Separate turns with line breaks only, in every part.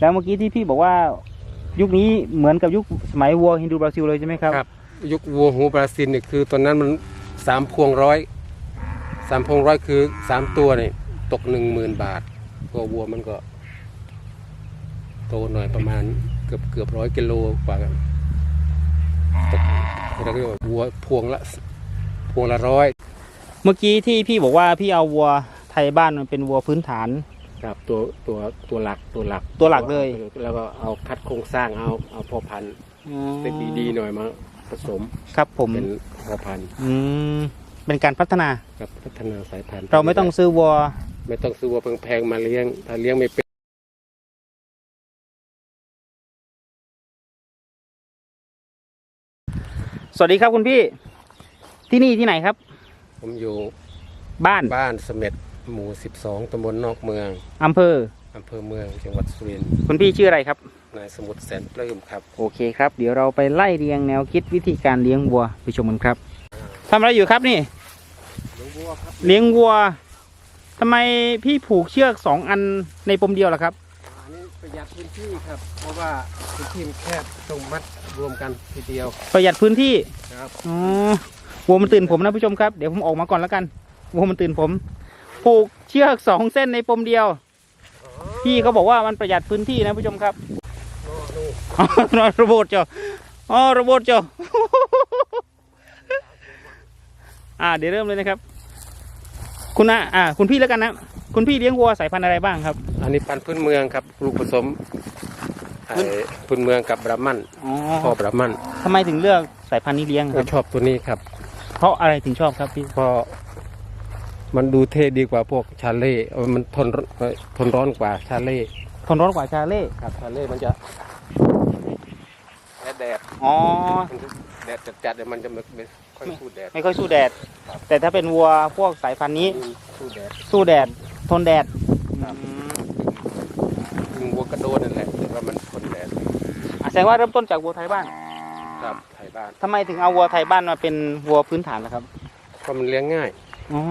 แล้วเมื่อกี้ที่พี่บอกว่า ยุคนี้เหมือนกับยุคสมัยวัวฮินดูบราซิลเลยใช่ไหมครับ
ครับ ยุควัวหูบราซิลเนี่ยคือตอนนั้นมันสามพวงร้อยสามพวงร้อยคือสามตัวเนี่ยตกหนึ่งหมื่นบาทตัววัวมันก็ โตหน่อยประมาณเกือบเกือบร้อยกิโลกว่ากันตกเราเรียกว่าวัวพวงละพวงละร้อย
เมื่อกี้ที่พี่บอกว่าพี่เอาวัวไทยบ้านมันเป็นวัวพื้นฐาน
ครับตัวตัวตัวหลักตัวหลัก
ตัวหลักเลย
แล้วก็เอาคัดโครงสร้างเอาเอาพ่อพันธุ์เป็นดีๆหน่อยมาผสม
ครับผม
เป็นพ่อพันธุ์
อืมเป็นการพัฒนา
กับพัฒนาสายพันธุ์
เราไม่ต้องซื้อวัว
ไม่ต้องซื้อวัวแพงๆมาเลี้ยง ถ้าเลี้ยงไม่เป็น
สวัสดีครับคุณพี่ที่นี่ที่ไหนครับ
ผมอยู่
บ้าน
บ้านเสม็ด หมู่ 12 ตำบลนอกเมือง
อำเภอ
อำเภอเมือง จังหวัดสุรินทร์
คุณพี่ชื่ออะไรครับ
นายสมุทรแสนปลื้มครับ
โอเคครับ เดี๋ยวเราไปไล่เรียงแนวคิดวิธีการเลี้ยงวัวไปชมกันครับทำอะไรอยู่ครับนี่
เลี้ยงวัวครับ
เลี้ยงวัวทำไมพี่ผูกเชือกสองอันในปมเดียวล่ะครับ
อันนี้ประหยัดพื้นที่ครับ เพราะว่าพื้นที่มันแคบต้องมัดรวมกันทีเดียว
ประหยัดพื้นที่
ครับ
อ๋อวัวมันตื่นผมนะผู้ชมครับ เดี๋ยวผมออกมาก่อนแล้วกันวัวมันตื่นผม ผูกเชือกสองเส้นในปมเดียว พี่เขาบอกว่ามันประหยัดพื้นที่นะผู้ชมครับ
โน่นู่น
อ๋อระบบจ้ะอ๋อระบบจ้ะอ่าเดี๋ยวเริ่มเลยนะครับ คุณนะอ่า คุณพี่แล้วกันนะ คุณพี่เลี้ยงวัวสายพันธุ์อะไรบ้างครับ
อันนี้พันธุ์พื้นเมืองครับลูกผสมไอ้พื้นเมืองกับบราหมัน
อ๋อ
พ่อบราหมัน
ทำไมถึงเลือกสายพันธุ์นี้เลี้ยงค
ก็
รับ
ชอบตัวนี้ครับ
เพราะอะไรถึงชอบครับพี่
เพราะ มันดูเท่ดีกว่าพวกชาเล่เออมันทนเอ่อทนร้อนกว่าชาเล่
ทนร้อนกว่าชาเล่
ครับชาเล่มันจะแดดแดด
อ๋อ
มันจะแดดจัดๆเดี๋ยวมันจะไม่ไม่ค่อยสู้แดด
ไม่ค่อยสู้แดด
ครับ
แต่ถ้าเป็นวัวพวกสายพันธุ์นี้
สู้แดด
สู้แดดทนแดด
ครับ
อืม
ถึงวัวกระโดดนั่นแหละแต่ว่ามันทนแดด
อะแสดงว่าเริ่มต้นจากวัวไทยบ้าน
ครับไทยบ้าน
ทำไมถึงเอาวัวไทยบ้านมาเป็นวัวพื้นฐานล่ะครับ
เพราะมันเลี้ยงง่าย
อ๋อ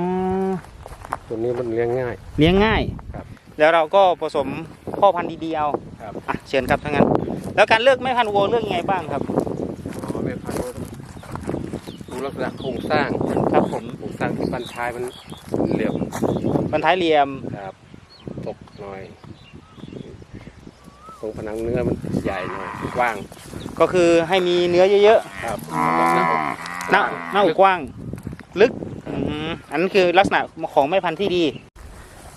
ตัวนี้มันเลี้ยงง่าย
เลี้ยงง่าย
ครับ
แล้วเราก็ผสมพ่อพันธุ์ดีๆเอา
ครับ
อะเชิญครับทั้างนั้น แล้วการเลือกแม่พันธุ์วัวเลือกยังไงบ้างครับ
อ๋อแม่พันธุ์วัวดูลักษณะโครงสร้าง
ครับผม
โครงสร้างที่บันท้ายมันเหลี่ยม
บรรท้ายเหลี่ยม
ครับ ตกหน่อยตรงผนังเนื้อมันใหญ่หน่อยกว้าง
ก็คือให้มีเนื้อเยอะ
ครับแล้วก็หน้าอก
ๆหน้าหน้าอกกว้าง ลึกอื มอันนั้นคือลักษณะของแม่พันธุ์ที่ดี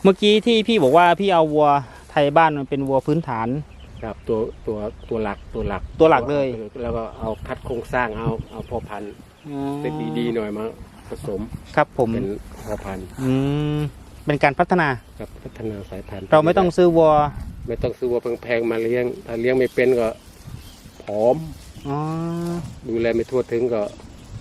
เมื่อกี้ที่พี่บอกว่าพี่เอาวัวไทยบ้านมันเป็นวัวพื้นฐาน
ครับตัวตัวตัวหลักตัวหลัก
ตัวหลักเลย
แล้วก็เอาคัดโครงสร้างเอาเอาพ่อพันธุ์เป็นดีๆหน่อยมาผสม
ครับผม
เป็นพ่อพันธุ์
อืมเป็นการพัฒนา
กับพัฒนาสายพันธุ์
เราไม่ต้องซื้อวัว
ไม่ต้องซื้อวัวแพงๆมาเลี้ยงถ้าเลี้ยงไม่เป็นก็ผอม
อ๋อ
ดูแลไม่ทั่วถึงก็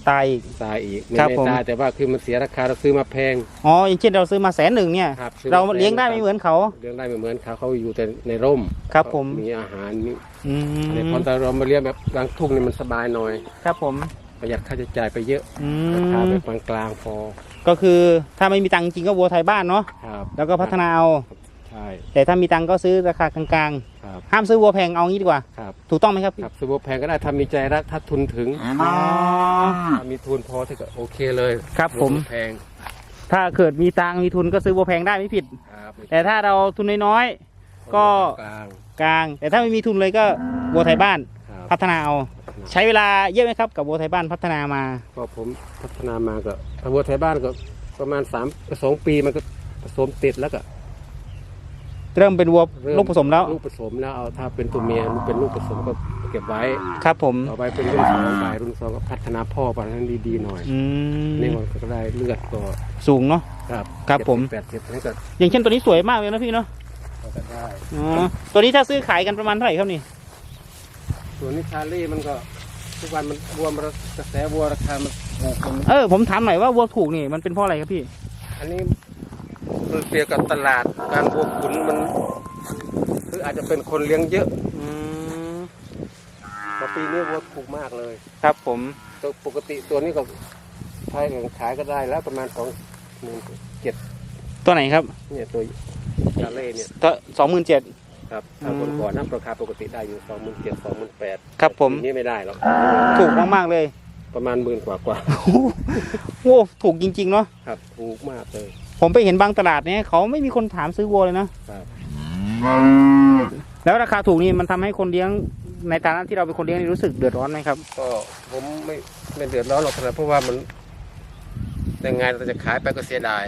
ตายอีก
ตายอีกไม่
ครับ
ไม่
ผม
ตายแต่ว่าคือมันเสียราคาเราซื้อมาแพง
อ๋ออย่างเช่นเราซื้อมาแสนหนึ่งเนี่ย
ครับซื้อ
เรา
แพ
เลี้ยงได้ไม่เหมือนเขา
เลี้ยงได้ไม่เหมือนเขาเขาอยู่แต่ในร่ม
ครับผม
มีอาหารมี
อื
ใน
ม
พอแต่เรามาเลี้ยงแบบกลางทุ่งนี่มันสบายหน่อย
ครับผม
ประหยัดค่าใช้จ่ายไปเยอะ
อื
ราคามไปกลางๆพอ
ก็คือถ้าไม่มีตังค์จริงก็วัวไทยบ้านเนาะ
ครับ
แล้วก็พัฒนาเอา
ใช่
แต่ถ้ามีตังค์ก็ซื้อราคากลาง
ครับ
ๆห้ามซื้อวัวแพงเอางี้ดีกว่า
ครับ
ถูกต้องไหมครับ
ครับซื้อวัวแพงก็ได้ถ้ามีใจรักถ้าทุนถึง
อ๋อ
ถ้ามีทุนพอที่ก็โอเคเลย
ครับผม
วัวแพง
ถ้าเกิดมีตังค์มีทุนก็ซื้อวัวแพงได้ไม่ผิด
ครับ
แต่ถ้าเราทุนน้อยก็
กลาง
ๆกลาง แต่ถ้าไม่มีทุนเลยก็วัวไทยบ้าน
ครับ
พัฒนาเอาใช้เวลาเยอะไหมครับกับวัวไทยบ้านพัฒนามา
ก็ผมพัฒนามาก็ถ้าวัวไทยบ้านก็ประมาณสามสองปีมันก็ผสมติดแล้วก็
เริ่มเป็นวัว
เริ่ม
ลูกผสมแล้ว
ลูกผสมแล้วเอาถ้าเป็นตัวเมียมันเป็นลูกผสมก็เก็บไว้
ครับผม
ต่อไปเป็นรุ่นสองไปรุ่นสองก็พัฒนาพ่อไปนั้นดีๆหน่อย
อืม
นี่มันก็ได้เลือดก็
สูงเนาะ
ครับ
ครับผม
แปดสิบนี่ก็
อย่างเช่นตัวนี้สวยมากเลยนะพี่เนาะ
ก็ได้
อ๋อตัวนี้ถ้าซื้อขายกันประมาณเท่าไหร่ครับนี่
ส่วนนี้ชาลี่มันก็ทุกวันมันวัวมันกระแสวัวราคามันถูกมัน
เออผมถามหน่อยว่าวัวถูกนี่มันเป็นเพราะอะไรครับพี่
อันนี้ มันเปรียบกับตลาดการวัวขุนมัน คืออาจจะเป็นคนเลี้ยงเยอะ
อืม
พอปีนี้วัวถูกมากเลย
ครับผม
ตัวปกติตัวนี้ก็ขายขายก็ได้แล้วประมาณสองหมื่นเจ็ด
ตัวไหนครับ
เนี่ยตัวชาเล่เนี่ย
ตัวสองหมื่นเจ็ด
ครับถ้าคนก่อนนะราคาปกติได้อยู่สองหมื่นเจ็ดสองหมื่นแปด
ครับผม
นี้ไม่ได้หรอก
ถูกมากๆเลย
ประมาณหมื่นกว่ากว่า
โอ้ถูกจริง ๆ เนาะ
ครับถูกมากเลย
ผมไปเห็นบางตลาดเนี่ยเขาไม่มีคนถามซื้อวัวเลยนะครับ แล้วราคาถูกนี่มันทำให้คนเลี้ยงในฐานะที่เราเป็นคนเลี้ยงนี่รู้สึกเดือดร้อนไหมครับ
ก็ผมไม่ไม่เดือดร้อนหรอกนะเพราะว่ามันยังไงเราจะขายไปก็เสียดาย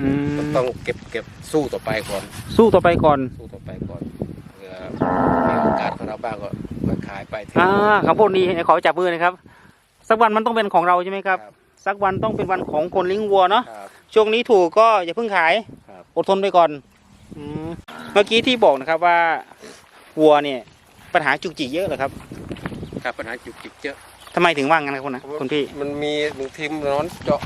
อืม
ก็ต้องเก็บเก็บสู้ต่อไปก่อน
สู้ต่อไปก่อน
สู้ต่อไปก่อนเผื่อมีโอกาสของเราบ้างก็มาขายไปเถะ
อ่าคำพูดนี้ขอจับมือนะครับ สักวันมันต้องเป็นของเราใช่ไหมครับ
ครับ
สักวันต้องเป็นวันของคนเลี้ยงวัวเนาะ
ครับ
ช่วงนี้ถูกก็อย่าเพิ่งขาย
ครับ
อดทนไปก่อนอืมเมื่อกี้ที่บอกนะครับว่าวัวเนี่ยปัญหาจุกจิกเยอะเหรอครับ
ครับปัญหาจุกจิกเยอะ
ทำไมถึงว่างั้นครับคุณนะคุณพี่
มันมีบางทีมันร้อนเจาะ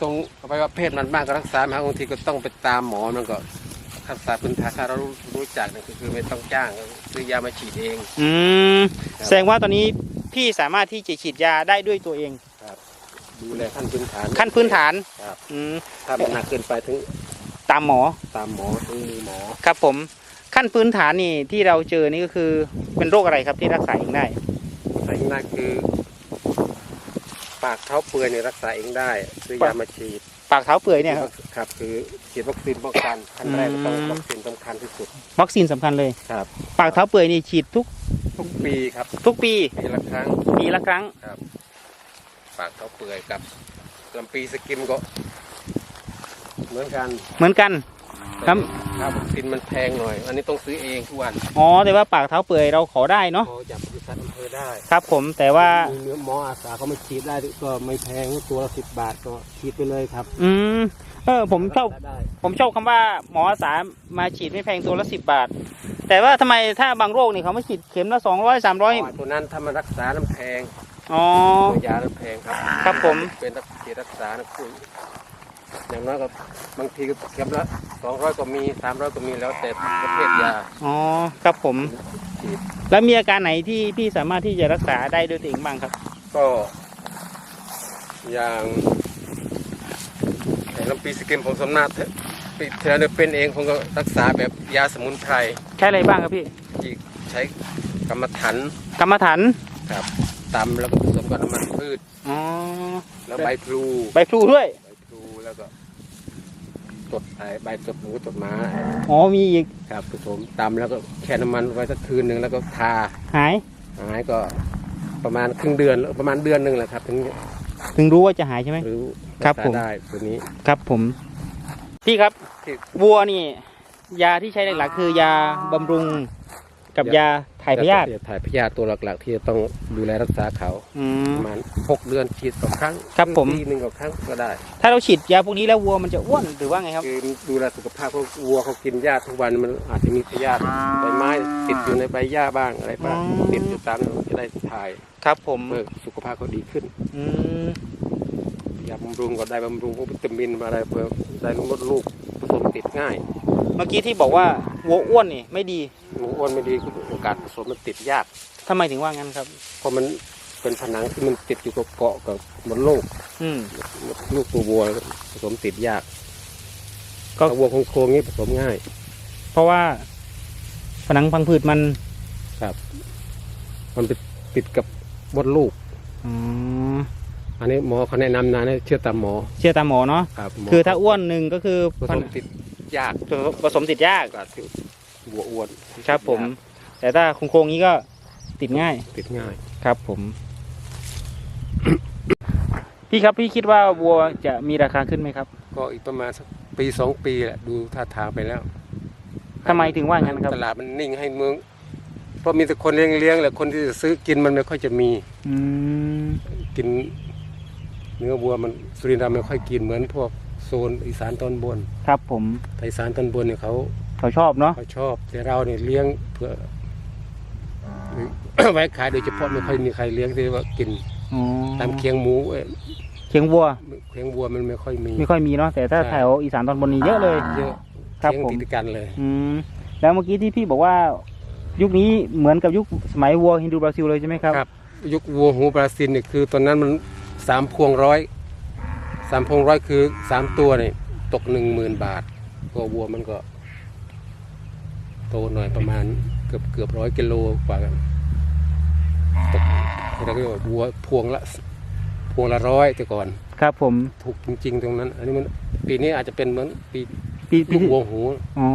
ตรงอวัยวะเพศมันบ้างก็รักษามาบางทีก็ต้องไปตามหมอมันก็รักษาพื้นฐานถ้าเรารู้รู้จักเนี่ยก็คือไม่ต้องจ้างก็ซื้อยามาฉีดเอง
อืม
ครับ
แสดงว่าตอนนี้ พี่สามารถที่จะฉีดยาได้ด้วยตัวเอง
ดูแลขั้นพื้นฐาน
ขั้นพื้นฐาน
ครับ
อืม
ถ้ามันหนักเกินไปถึง
ตามหมอ
ตามหมอถึงมือหมอ
ครับผม ขั้นพื้นฐานนี่ที่เราเจอนี่ก็คือเป็นโรคอะไรครับที่รักษาเองได้
ใส่ง่ายคือ ปากเท้าเปื่อยเนี่ยรักษาเองได้ซื้อยามาฉีด
ปากเท้าเปื่อยเนี่ยครับ
ครับ คือฉีดวัคซีนป้องกันขั้นแรกก็ต้อง
อืม
วัคซีนสำคัญที่สุด
วัคซีนสำคัญเลย
ครับ
ปากเท้าเปื่อยนี่ฉีดทุก
ทุกปีครับ
ทุกปี
ปีละครั้ง
ปีละครั้ง
ปากเขาเปื่อยกับลำปีสกิมก็ เหมือนกัน
เหมือนกัน ครับ
ค่าวัคซีนมันแพงหน่อย อันนี้ต้องซื้อเองทุกวัน
อ๋อแต่ว่าปากเท้าเปื่อยเราขอได้เนาะ
พอจับบริษัทอำเภอได้
ครับผมแต่ว่า
มีเนื้อหมออาสาเขาไม่ฉีดได้ก็ไม่แพงตัวละสิบบาทก็ฉีดไปเลยครับ
อืมเออผมชอบ
รักษาได้
ผมชอบคำว่าหมออาสามาฉีดไม่แพงตัวละสิบบาท แต่ว่าทำไมถ้าบางโรคนี่เขาไม่ฉีดเข็มละสองร้อยสามร้อย
เพราะว่าตัวนั้นถ้ามันรักษาน้ำแพง
อ๋อ
ตัวยาน้ำแพงครับ
ครับผม
เป็นรักษารักษานะคุณอย่างน้อยก็บางทีก็เข็มละสองร้อยก็มีสามร้อยก็มีแล้วแต่ประเภทยา
อ๋อครับผม
ฉีด
แล้วมีอาการไหนที่พี่สามารถที่จะรักษาได้ด้วยตัวเองบ้างครับ
ก็ อย่างแต่ลำปีสกินผมสำนักปีเทเลเป็นเองผมก็รักษาแบบยาสมุนไพร
ใช้อะไรบ้างครับพี่
ที่ใช้กรรมฐาน
กรรมฐาน
ครับตำแล้วก็ผสมกับน้ำมันพืช
อ๋อ
แล้วใบพลู
ใบพลูด้วย
ใบพลูแล้วก็ตดไอ้ใบตดหมูตดม้า
อ๋อมีอีก
ครับผสมตำแล้วก็แช่น้ำมันไว้สักคืนหนึ่งแล้วก็ทา
หาย
หายก็ประมาณครึ่งเดือนประมาณเดือนหนึ่งแหละครับ ถึง
ถึงรู้ว่าจะหายใช่ไหม
รู้
ครับ
ษา
ผม
ได้ตัวนี้
ครับผม พี่ครับ
ที่
วัวนี่ ยาที่ใช้หลักๆคือยาบำรุงกับยาถ่ายพยาธิ
ถ่ายพยาธิตัวหลัก ๆ ที่จะต้องดูแลรักษาเขา
อืม
ประมาณหกเดือนฉีดสองครั้ง
ครับผม
ปีหนึ่งกับครั้งก็ได้
ถ้าเราฉีดยาพวกนี้แล้ววัวมันจะอ้วนหรือว่าไงครับ
คือดูแลสุขภาพเพราะวัวเขากินหญ้าทุกวันมันอาจจะมีพยาธิใบไม้ติดอยู่ในใบหญ้าบ้างอะไรบ้าง
อ๋อ
ติดอยู่ตามนั้นจะได้ถ่าย
ครับผม
เพื่อสุขภาพเขาดีขึ้น
อืม
ยาบำรุงก็ได้บำรุงพวกวิตามินอะไรเพื่อได้ลดลูกผสมติดง่าย
เมื่อกี้ที่บอกว่าวัวอ้วนนี่ไม่ดี
หมูอ้วนไม่ดีโอกาสผสมมันติดยาก
ทำไมถึงว่างั้นครับ
เพราะมันเป็นผนังที่มันติดอยู่กับเกาะกับมดลูก
อืม
ลูกตัววัวผสมติดยาก
ก็
ก็วัวโครงๆนี้ผสมง่าย
เพราะว่า ผนังพังผืดมัน
มันไปติดกับมดลูก
อืม
อันนี้หมอเขาแนะนำนะให้เชื่อตามหมอ
เชื่อตามหมอเนาะ
ครับหม
คือถ้าอ้วนหนึ่งก็คือ
ผสมติด ยาก
ผสมติดยาก
โอกาสที่วัวอ้วน
ครับผม แต่ถ้าโครงๆนี้ก็ติดง่าย
ติดง่าย
ครับผม พี่ครับพี่คิดว่าวัวจะมีราคาขึ้นไหมครับ
ก็อีกประมาณสักปีสองปีแหละดูท่าทางไปแล้ว
ทำไมถึงว่างั้นครับ
ตลาดมันนิ่งให้เมือง เพราะมีแต่คนเลี้ยงเลี้ยงๆแหละคนที่จะซื้อกินมันไม่ค่อยจะมี
อืม
กิน เนื้อวัวมันสุรินทร์เราไม่ค่อยกินเหมือนพวก โซนอีสานตอนบน
ครับผม
แต่อีสานตอนบนเนี่ยเขา
เขาชอบเนาะ
เขาชอบ แต่เราเนี่ยเลี้ยงเพื่อหรือไว้ขายโดยเฉพาะไม่ค่อยมีใครเลี้ยงที่ว่ากิน
อ๋อ
ตามเคียงหมูเอ้ย
เคียงวัว
เคียงวัวมันไม่ค่อยมี
ไม่ค่อยมีเนาะแต่ถ้า
ใช่
แถวอีสานตอนบนนี้เยอะเลย
เยอะ
ครับ
เคียง
ผม
ติดกันเลย
อืมแล้วเมื่อกี้ที่พี่บอกว่า ยุคนี้เหมือนกับยุคสมัยวัวฮินดูบราซิลเลยใช่ไหมครับ
ครับ ยุควัวหูบราซิลเนี่ยคือตอนนั้นมันสามพวงร้อย สามพวงร้อยคือสามตัวเนี่ยตกหนึ่งหมื่นบาทตัววัวมันก็ตโตหน่อยประมาณเกือบเกือบร้อยกิโลกว่ากันตกเราก็เรียกว่าวัวพวงละพวงละร้อยแต่ก่อน
ครับผม
ถูกจริง ๆ ตรงนั้น อันนี้มันปีนี้อาจจะเป็นเหมือนปี
ปีปี
ลูก
ที่
วัวหู
อ๋อ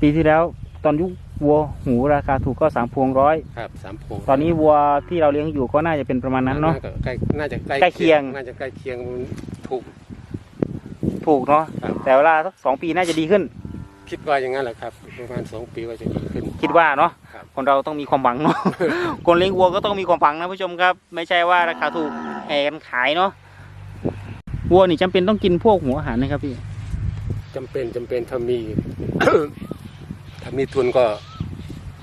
ปีที่แล้วตอนยุค วัวหูราคาถูกก็สามพวงร้อย
ครับสามพวง
ตอนนี้วัวที่เราเลี้ยงอยู่ก็น่าจะเป็นประมาณนั้นเนาะ
ก็ใกล้น่าจะใกล้
ใกล้เคียง
น่าจะใกล้เคียงมันถูก
ถูกเนาะ
ครับ
แต่เวลาสักสองปีน่าจะดีขึ้น
คิดว่าอย่างนั้นแหละครับ ประมาณสองปีก็จะดีขึ้น
คิดว่าเนาะ
ครับ
คนเราต้องมีความหวังเนาะคนเลี้ยงวัวก็ต้องมีความหวังนะผู้ชมครับ ไม่ใช่ว่าราคาถูกแห่กันขายเนาะวัวนี่จำเป็นต้องกินพวกหัวอาหารนะครับพี่
จำเป็นจำเป็นถ้ามีถ้ามีทุนก็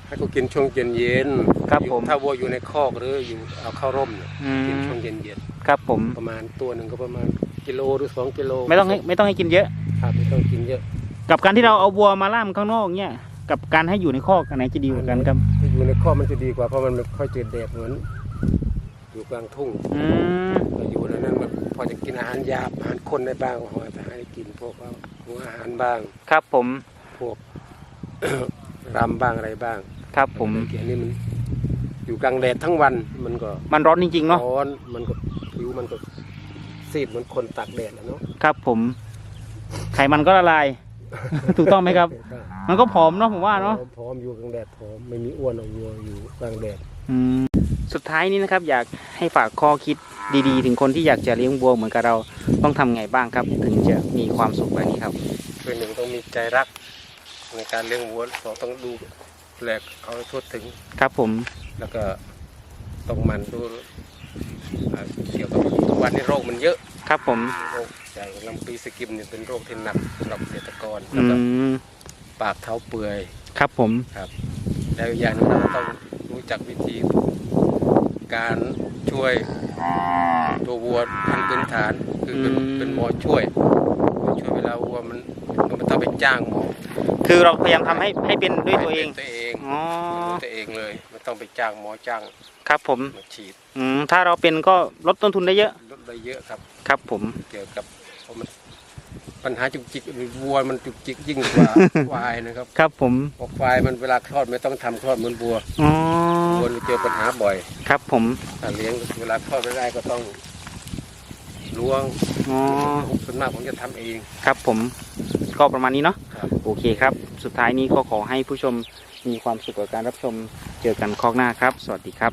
ให้เขากินช่วงเย็นเย็นๆ
ครับ
อยู่
ผม
ถ้าวัวอยู่ในคอกหรืออยู่เอาเข้าร่มเนี่ย
อื
กิน
ม
ช่วงเย็นเย็น
ครับผม
ๆประมาณตัวหนึ่งก็ประมาณกิโลหรือสองกิโล
ไม่ต้องให้ไม่ต้องให้กินเยอะ
ครับไม่ต้องกินเยอะ
กับการที่เราเอาวัวมาล่ามข้างนอกเนี่ยกับการให้อยู่ในคอกอันไหนจะดีกว่ากันครับ
ถ้าอยู่ในคอกมันจะดีกว่าเพราะมันไม่ค่อยเจอแดดเหมือนอยู่กลางทุ่ง
อืม
เราอยู่ในนั้นมันพอจะกินอาหารหยาบอาหารคนได้บ้างหอยไปให้กินพวกเอาหัวอาหารบ้าง
ครับผม
พวกรำบ้างอะไรบ้าง
ครับผม
อันนี้มันอยู่กลางแดดทั้งวันมันก็
มันร้อนจริงๆเนาะ
ร้อนมันก็ผิวมันก็ซีดเหมือนคนตากแดดแล้วเนาะ
ครับ ผมไขมันก็ละลาย ถูกต้องไหมครับ มันก็ผอมเนาะผมว่าเนาะ
พร้อมอยู่กลางแดดพร้อมไม่มีอ้วนเอาวัวอยู่กลางแดด
อืมสุดท้ายนี้นะครับ อยากให้ฝากข้อคิดดีๆ ถึงคนที่อยากจะเลี้ยงวัวเหมือนกับเราต้องทำไงบ้างครับ ถึงจะมีความสุขแบบนี้ครับ
คือหนึ่งต้องมีใจรักในการเลี้ยงวัวสองต้องดู แลเอาให้ทั่วถึง
ครับผม
แล้วก็ต้องหมันดูอ่าเกี่ยวกับทุกวันนี้โรคมันเยอะ
ครับผม
โรคใหญ่ลำปีสกิมเนี่ยเป็นโรคที่หนักสำหรับเกษตรกร
อื
แล้วก็
ม
ปากเท้าเปื่อย
ครับผม
แล้วอีกอย่างหนึงเราต้องรู้จักวิธีการช่วยตัววัวพันพื้นฐานคือเป็นเป็นหมอช่วยหมอช่วยเวลาวัวมันมันต้องไปจ้างหมอ
คือเราพยายามทำให้ให้เป็นด้วยตัวเอง
ป็นตัวเอง
อ๋อ
เป็นตัวเองเลยไม่ต้องไปจ้างหมอจ้าง
ครับผม
มาฉีด
อืมถ้าเราเป็นก็ลดต้นทุนได้เยอะ
ลดได้เยอะครับ
ครับผม
เกี่ยวกับเพราะมันปัญหาจุกจิกวัวมันจุกจิกยิ่งกว่าควายนะครับ
ครับผม
เพราะควายมันเวลาคลอดไม่ต้องทำคลอดเหมือนวัว
อ๋อ
วัวมันเจอปัญหาบ่อย
ครับผม
ถ้าเลี้ยงเวลาคลอดไม่ได้ก็ต้องล้วง
อ๋อ
ส่วนมากผมจะทำเอง
ครับผมก็ประมาณนี้เนาะ
ครับ
โอเคครับ สุดท้ายนี้ก็ขอให้ผู้ชม มีความสุขกับการรับชมเจอกันคอกหน้าครับ สวัสดีครับ